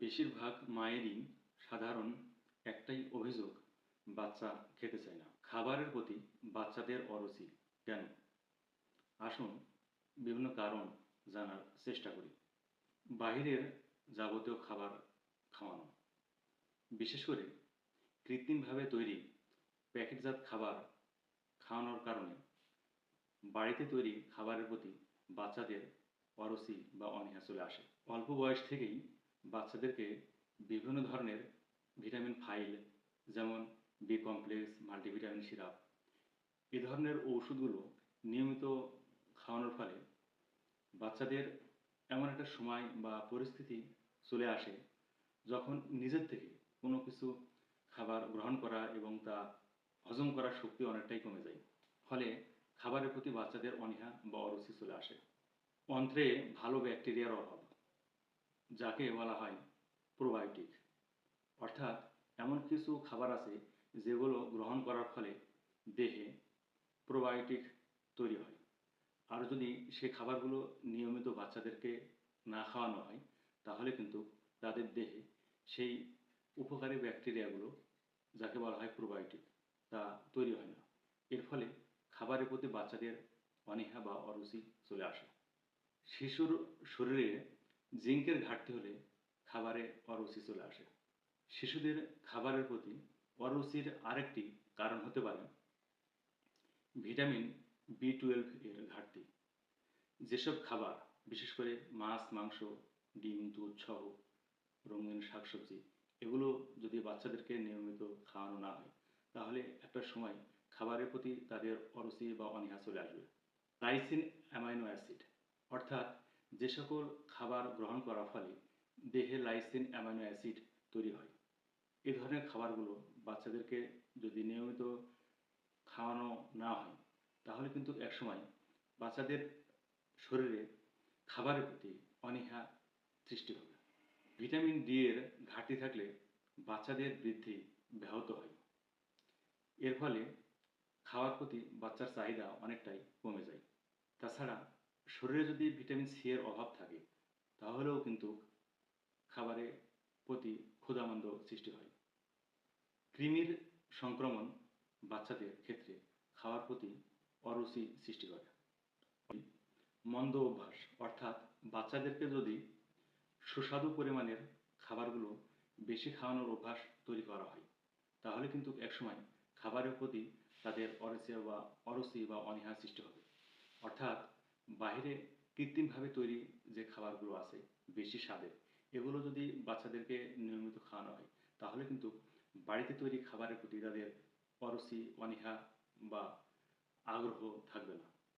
বেশিরভাগ মায়েরই সাধারণ একটাই অভিযোগ, বাচ্চা খেতে চায় না। খাবারের প্রতি বাচ্চাদের অরুচি, কেন? আসুন বিভিন্ন কারণ জানার চেষ্টা করি। বাহিরের যাবতীয় খাবার খাওয়ানো। বিশেষ করে কৃত্রিমভাবে তৈরি প্যাকেটজাত খাবার খাওয়ানোর কারণে বাড়িতে তৈরি খাবারের প্রতি বাচ্চাদের অরুচি বা অনীহা চলে আসে। অল্প বয়স থেকেই বাচ্চাদেরকে বিভিন্ন ধরনের ভিটামিন ফাইল, যেমন বি কমপ্লেক্স মাল্টিভিটামিন সিরাপ এ ধরনের ওষুধগুলো নিয়মিত খাওয়ানোর ফলে বাচ্চাদের এমন একটা সময় বা পরিস্থিতি চলে আসে যখন নিজের থেকে কোনো কিছু খাবার গ্রহণ করা এবং তা হজম করার শক্তি অনেকটাই কমে যায়। ফলে খাবারের প্রতি বাচ্চাদের অনীহা বা অরুচি চলে আসে। অন্ত্রে ভালো ব্যাকটেরিয়ার অভাব। যাকে বলা হয় প্রোবায়োটিক অর্থাৎ এমন কিছু খাবার আছে যেগুলো গ্রহণ করার ফলে দেহে প্রোবায়োটিক তৈরি হয়। আর যদি সে খাবারগুলো নিয়মিত বাচ্চাদেরকে না খাওয়ানো হয়, তাহলে কিন্তু তাদের দেহে সেই উপকারী ব্যাকটেরিয়াগুলো, যাকে বলা হয় প্রোবায়োটিক তা তৈরি হয় না। এর ফলে খাবারের প্রতি বাচ্চাদের অনীহা বা অরুচি চলে আসে। শিশুর শরীরে জিঙ্কের ঘাটতি হলে খাবারে অরুচি চলে আসে। শিশুদের খাবারের প্রতি অরুচির আরেকটি কারণ হতে পারে ভিটামিন বি টুয়েলভ এর ঘাটতি। যেসব খাবার, বিশেষ করে মাছ, মাংস, ডিম, দুধ সহ রঙিন শাকসবজি, এগুলো যদি বাচ্চাদেরকে নিয়মিত খাওয়ানো না হয়, তাহলে একটা সময় খাবারের প্রতি তাদের অরুচি বা অনীহা চলে আসবে। লাইসিন অ্যামাইনো অ্যাসিড, অর্থাৎ যে সকল খাবার গ্রহণ করার ফলে দেহে লাইসিন অ্যামাইনো অ্যাসিড তৈরি হয়। এই ধরনের খাবারগুলো বাচ্চাদেরকে যদি নিয়মিত খাওয়ানো না হয়, তাহলে কিন্তু একসময় বাচ্চাদের শরীরে খাবারের প্রতি অনীহা সৃষ্টি হবে। ভিটামিন ডি এর ঘাটতি থাকলে বাচ্চাদের বৃদ্ধি ব্যাহত হয়। এর ফলে খাওয়ার প্রতি বাচ্চার চাহিদা অনেকটাই কমে যায়। তাছাড়া শরীরে যদি ভিটামিন সি এর অভাব থাকে, তাহলেও কিন্তু খাবারের প্রতি ক্ষুধামন্দ সৃষ্টি হয়। কৃমির সংক্রমণ বাচ্চাদের ক্ষেত্রে খাওয়ার প্রতি অরুচি সৃষ্টি করে। মন্দ অভ্যাস, অর্থাৎ বাচ্চাদেরকে যদি সুস্বাদু পরিমাণের খাবারগুলো বেশি খাওয়ানোর অভ্যাস তৈরি করা হয়, তাহলে কিন্তু একসময় খাবারের প্রতি তাদের অরুচি বা অরুচি বা অনীহা সৃষ্টি হবে। অর্থাৎ বাইরে কৃত্রিমভাবে তৈরি যে খাবারগুলো আছে, বেশি স্বাদের, এগুলো যদি বাচ্চাদেরকে নিয়মিত খাওয়ানো হয়, তাহলে কিন্তু বাড়িতে তৈরি খাবারের প্রতি তাদের অরুচি অনীহা বা আগ্রহ থাকবে না।